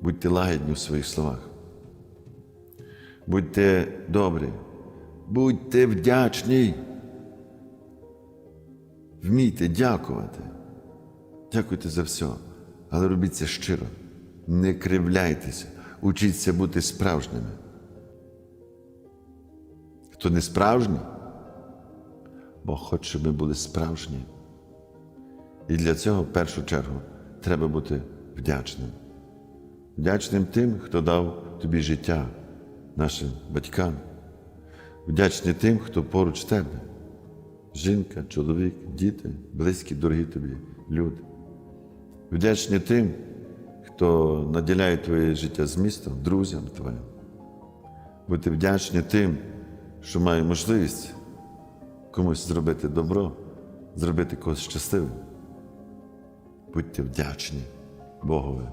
Будьте лагідні в своїх словах. Будьте добрі, будьте вдячні. Вмійте дякувати. Дякуйте за все. Але робіть це щиро. Не кривляйтеся, учіться бути справжніми. Хто не справжній, Бог хоче, щоб ми були справжні. І для цього, в першу чергу, треба бути вдячним. Вдячним тим, хто дав тобі життя, нашим батькам. Вдячний тим, хто поруч тебе. Жінка, чоловік, діти, близькі, дорогі тобі люди. Вдячні тим, хто наділяє твоє життя змістом, друзям твоїм. Бути вдячні тим, що має можливість комусь зробити добро, зробити когось щасливим. Будьте вдячні Богові